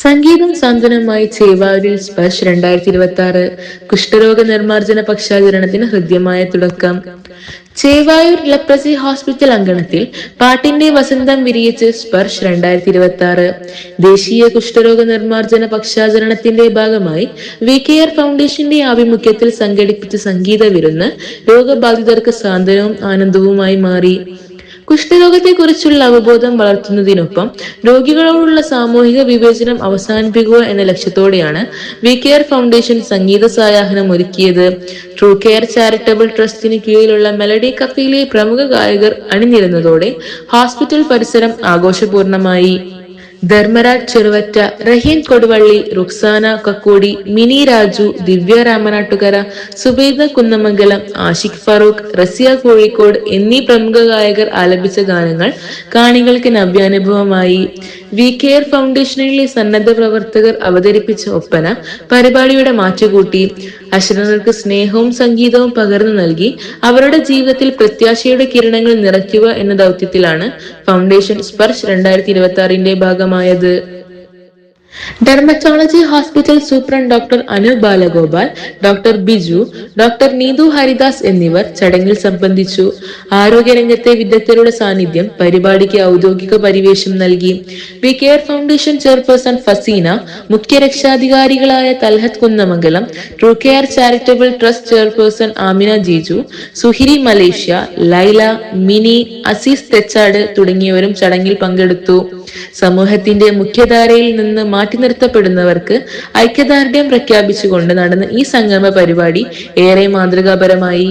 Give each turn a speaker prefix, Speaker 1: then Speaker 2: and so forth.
Speaker 1: സംഗീതം സാന്ത്വനമായി ചേവാരിൽ സ്പർശ് രണ്ടായിരത്തി ഇരുപത്തി ആറ് കുഷ്ഠരോഗ നിർമ്മാർജന പക്ഷാചരണത്തിന് ഹൃദ്യമായ തുടക്കം. ചേവായൂർ ലെപ്രസി ഹോസ്പിറ്റൽ അങ്കണത്തിൽ പാട്ടിന്റെ വസന്തം വിരിയിച്ച് സ്പർശ് രണ്ടായിരത്തി ഇരുപത്തി ആറ് ദേശീയ കുഷ്ഠരോഗ നിർമ്മാർജന പക്ഷാചരണത്തിന്റെ ഭാഗമായി വി കെ ആർ ഫൗണ്ടേഷന്റെ ആഭിമുഖ്യത്തിൽ സംഘടിപ്പിച്ച സംഗീത വിരുന്ന് രോഗബാധിതർക്ക് സാന്ത്വനവും ആനന്ദവുമായി മാറി. കുഷ്ഠരോഗത്തെക്കുറിച്ചുള്ള അവബോധം വളർത്തുന്നതിനൊപ്പം രോഗികളോടുള്ള സാമൂഹിക വിവേചനം അവസാനിപ്പിക്കുക എന്ന ലക്ഷ്യത്തോടെയാണ് വി കെയർ ഫൗണ്ടേഷൻ സംഗീത സായാഹ്നം ഒരുക്കിയത്. ട്രൂ കെയർ ചാരിറ്റബിൾ ട്രസ്റ്റിന് കീഴിലുള്ള മെലഡി കഫയിലെ പ്രമുഖ ഗായകർ അണിനിരുന്നതോടെ ഹോസ്പിറ്റൽ പരിസരം ആഘോഷപൂർണമായി. ധർമ്മരാജ് ചെറുവറ്റ റഹീം കൊടുവള്ളി റുക്സാന കക്കോടി മിനി രാജു ദിവ്യ രാമനാട്ടുകര സുബൈദ കുന്നമംഗലം ആഷിഖ് ഫറൂഖ് റസിയ കോഴിക്കോട് എന്നീ പ്രമുഖ ഗായകർ ആലപിച്ച ഗാനങ്ങൾ കാണികൾക്ക് നവ്യാനുഭവമായി. വി കെയർ ഫൗണ്ടേഷനിലെ സന്നദ്ധ പ്രവർത്തകർ അവതരിപ്പിച്ച ഒപ്പന പരിപാടിയുടെ മാറ്റുകൂട്ടി അശ്രങ്ങൾക്ക് സ്നേഹവും സംഗീതവും പകർന്നു നൽകി. അവരുടെ ജീവിതത്തിൽ പ്രത്യാശയുടെ കിരണങ്ങൾ നിറയ്ക്കുക എന്ന ദൗത്യത്തിലാണ് ഫൗണ്ടേഷൻ സ്പർശ് രണ്ടായിരത്തി ഇരുപത്തി ആറിന്റെ ഭാഗമായത്. Dermatology hospital superintendent doctor Anu Balagopal doctor Biju doctor Neethu Haridas എന്നിവർ ചടങ്ങിൽ സംബന്ധിച്ചു. ആരോഗ്യരംഗത്തെ വിദഗ്ധരുടെ സാന്നിധ്യം പരിപാടിക്ക് ഔദ്യോഗിക പരിവേഷം നൽകി. We care foundation chairperson Faseena മുഖ്യ രക്ഷാധികാരികളായ Thalhath Kunnamangalam true care charitable trust chairperson Amina Jiju Suhiri Malaysia Laila Mini Azeez Thechad തുടങ്ങിയവരും ചടങ്ങിൽ പങ്കെടുത്തു. സമൂഹത്തിന്റെ മുഖ്യധാരയിൽ നിന്ന് മാറ്റി നിർത്തപ്പെടുന്നവർക്ക് ഐക്യദാർഢ്യം പ്രഖ്യാപിച്ചുകൊണ്ട് നടന്ന ഈ സംഗമ പരിപാടി ഏറെ മാതൃകാപരമായി